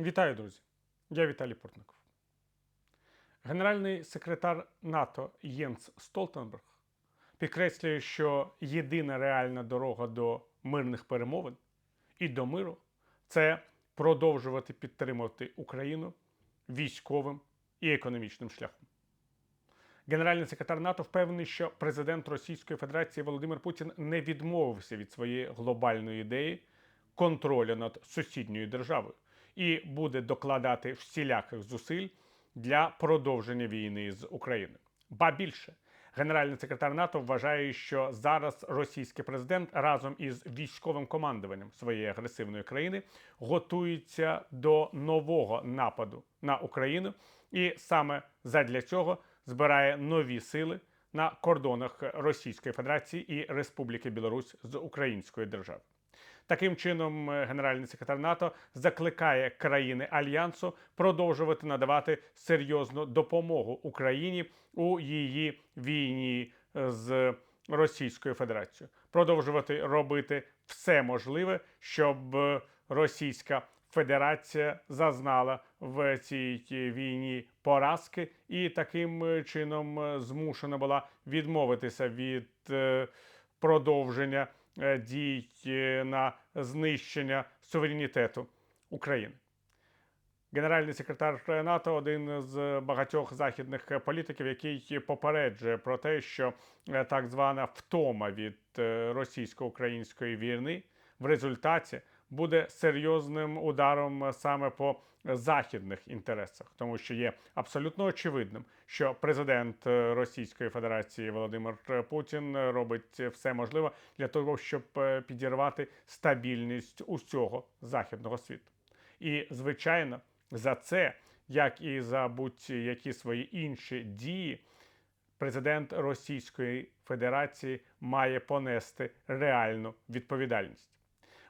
Вітаю, друзі! Я Віталій Портников. Генеральний секретар НАТО Єнс Столтенберг підкреслює, що єдина реальна дорога до мирних перемовин і до миру це продовжувати підтримувати Україну військовим і економічним шляхом. Генеральний секретар НАТО впевнений, що президент Російської Федерації Володимир Путін не відмовився від своєї глобальної ідеї контролю над сусідньою державою і буде докладати всіляких зусиль для продовження війни з Україною. Ба більше, генеральний секретар НАТО вважає, що зараз російський президент разом із військовим командуванням своєї агресивної країни готується до нового нападу на Україну, і саме задля цього збирає нові сили на кордонах Російської Федерації і Республіки Білорусь з Української держави. Таким чином, е, генеральний секретар НАТО закликає країни альянсу продовжувати надавати серйозну допомогу Україні у її війні е, з Російською Федерацією, продовжувати робити все можливе, щоб е, Російська Федерація зазнала в цій війні поразки, і таким чином змушена була відмовитися від продовження дій е, на знищення суверенітету України. Генеральний секретар НАТО один з багатьох західних політиків, який попереджує про те, що е, так звана втома від російсько-української війни в результаті буде серйозним ударом саме по західних інтересах, тому що є абсолютно очевидним, що президент Російської Федерації Володимир Путін робить все можливе для того, щоб підірвати стабільність усього західного світу. І звичайно, за це, як і за будь-які свої інші дії. Президент Російської Федерації має понести реальну відповідальність.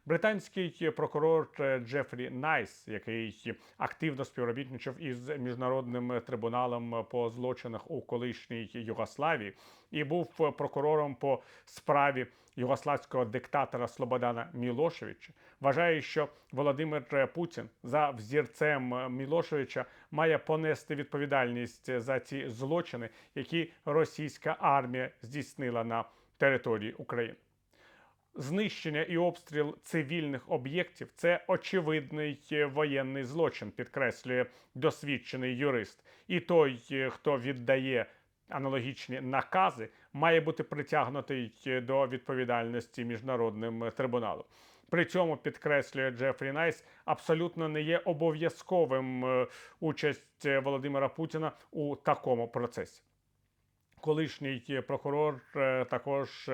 Британський прокурор Джефрі Найс, який активно співробітничав із міжнародним трибуналом по злочинах у колишній Югославії, і був прокурором по справі югославського диктатора Слободана Мілошевича, вважає, що Володимир Путін за взірцем Мілошевича має понести відповідальність за ці злочини, які російська армія здійснила на території України знищення і обстріл цивільних об'єктів це очевидний е, воєнний злочин, підкреслює досвідчений юрист. І той, е, хто віддає аналогічні накази, має бути притягнутий е, до відповідальності міжнародним трибуналом. При цьому підкреслює Джефрі Найс, абсолютно не є обов'язковим участь Володимира Путіна у такому процесі. Колишній прокурор також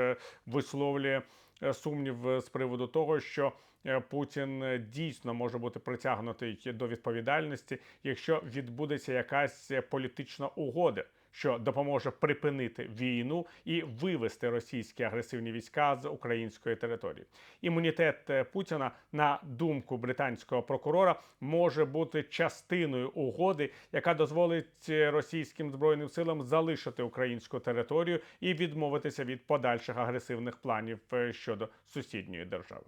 висловлює Е, сумнів е, з приводу того, що е, Путін дійсно може бути притягнутий до відповідальності, якщо відбудеться якась політична угода що допоможе припинити війну і вивести російські агресивні війська з української території. Імунітет е, Путіна, на думку британського прокурора, може бути частиною угоди, яка дозволить е, російським збройним силам залишити українську територію і відмовитися від подальших агресивних планів е, щодо сусідньої держави.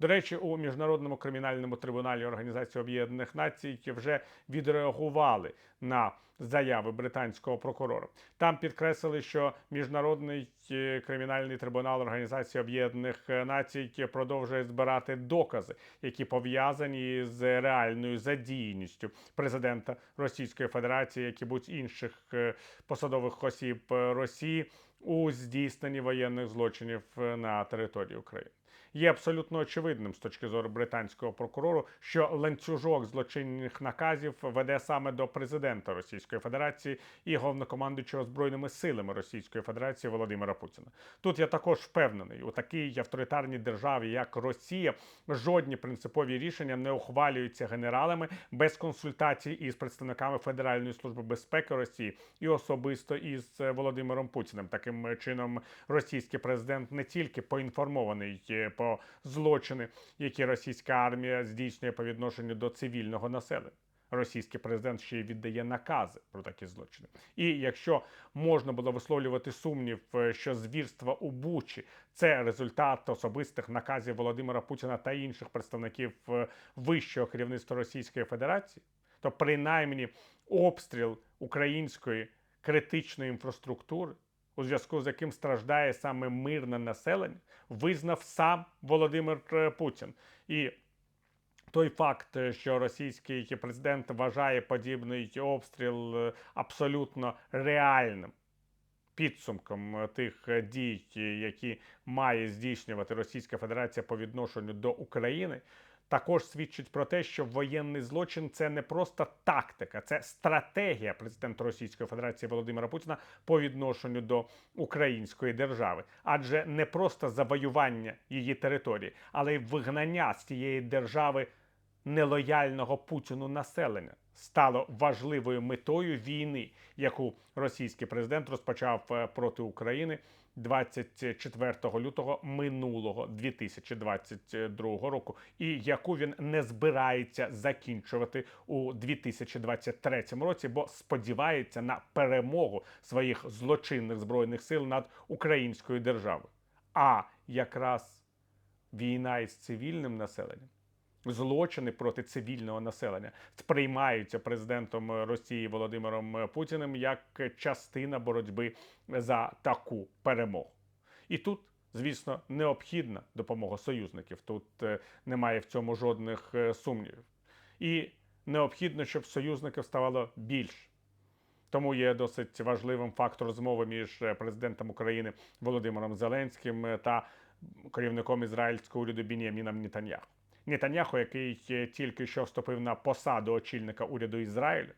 До речі, у міжнародному кримінальному трибуналі Організації Об'єднаних Націй вже відреагували на заяви британського прокурора. Там підкреслили, що міжнародний е, кримінальний трибунал Організації Об'єднаних Націй продовжує збирати докази, які пов'язані з реальною задіяністю президента Російської Федерації, як і будь інших е, посадових осіб Росії у здійсненні воєнних злочинів на території України є абсолютно очевидним з точки зору британського прокурору, що ланцюжок злочинних наказів веде саме до президента Російської Федерації і головнокомандуючого збройними силами Російської Федерації Володимира Путіна. Тут я також впевнений у такій авторитарній державі, як Росія, жодні принципові рішення не ухвалюються генералами без консультацій із представниками Федеральної служби безпеки Росії і особисто із Володимиром Путіним. Таким чином, російський президент не тільки поінформований по про злочини, які російська армія здійснює по відношенню до цивільного населення. російський президент ще й віддає накази про такі злочини. І якщо можна було висловлювати сумнів, е, що звірства у Бучі це результат особистих наказів Володимира Путіна та інших представників е, вищого керівництва Російської Федерації, то принаймні обстріл української критичної інфраструктури, у зв'язку з яким страждає саме мирне населення, визнав сам Володимир е, Путін. І той факт, е, що російський президент вважає подібний обстріл е, абсолютно реальним підсумком тих дій, які має здійснювати Російська Федерація по відношенню до України, також свідчить про те, що воєнний злочин це не просто тактика, це стратегія президента Російської Федерації Володимира Путіна по відношенню до української держави, адже не просто завоювання її території, але й вигнання з цієї держави нелояльного Путіну населення стало важливою метою війни, яку російський президент розпочав е, проти України 24 лютого минулого 2022 року, і яку він не збирається закінчувати у 2023 році, бо сподівається на перемогу своїх злочинних збройних сил над українською державою. А якраз війна із цивільним населенням злочини проти цивільного населення сприймаються президентом Росії Володимиром Путіним як частина боротьби за таку перемогу. І тут, звісно, необхідна допомога союзників. Тут е, немає в цьому жодних е, сумнівів. І необхідно, щоб союзників ставало більше. Тому є досить важливим факт розмови між е, президентом України Володимиром Зеленським та керівником ізраїльського уряду Бін'яміном Нетаньяху. Нетаньяху, який е, тільки що вступив на посаду очільника уряду Ізраїлю,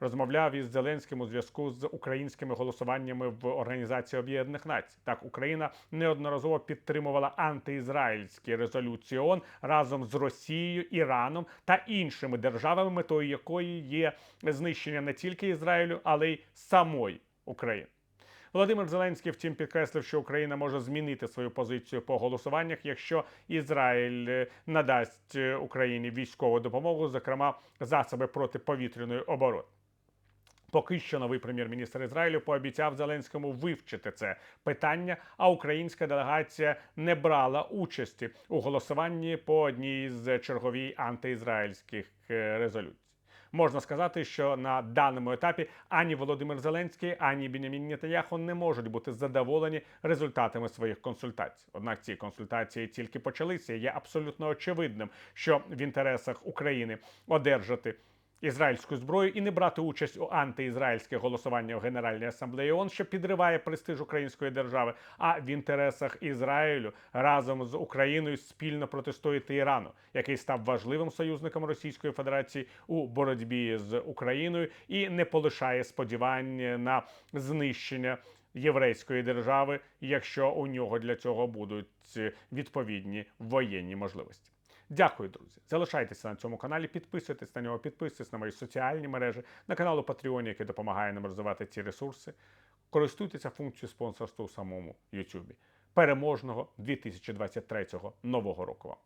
розмовляв із Зеленським у зв'язку з українськими голосуваннями в Організації Об'єднаних Націй. Так, Україна неодноразово підтримувала антиізраїльські резолюції ООН разом з Росією, Іраном та іншими державами, метою якої є знищення не тільки Ізраїлю, але й самої України. Володимир Зеленський, втім, підкреслив, що Україна може змінити свою позицію по голосуваннях, якщо Ізраїль е, надасть е, Україні військову допомогу, зокрема засоби протиповітряної оборони. Поки що новий прем'єр-міністр Ізраїлю пообіцяв Зеленському вивчити це питання, а українська делегація не брала участі у голосуванні по одній з черговій антиізраїльських е, резолюцій. Можна сказати, що на даному етапі ані Володимир Зеленський, ані Бінямін Нетаньяху не можуть бути задоволені результатами своїх консультацій. Однак ці консультації тільки почалися. Є абсолютно очевидним, що в інтересах України одержати ізраїльську зброю і не брати участь у антиізраїльське голосування в Генеральній асамблеї ООН, що підриває престиж української держави. А в інтересах Ізраїлю разом з Україною спільно протистояти Ірану, який став важливим союзником Російської Федерації у боротьбі з Україною і не полишає сподівань на знищення. Єврейської держави, якщо у нього для цього будуть відповідні воєнні можливості. Дякую, друзі. Залишайтеся на цьому каналі, підписуйтесь на нього, підписуйтесь на мої соціальні мережі, на канал у Patreon, який допомагає нам розвивати ці ресурси. Користуйтеся функцією спонсорства у самому YouTube. Переможного 2023 нового року вам!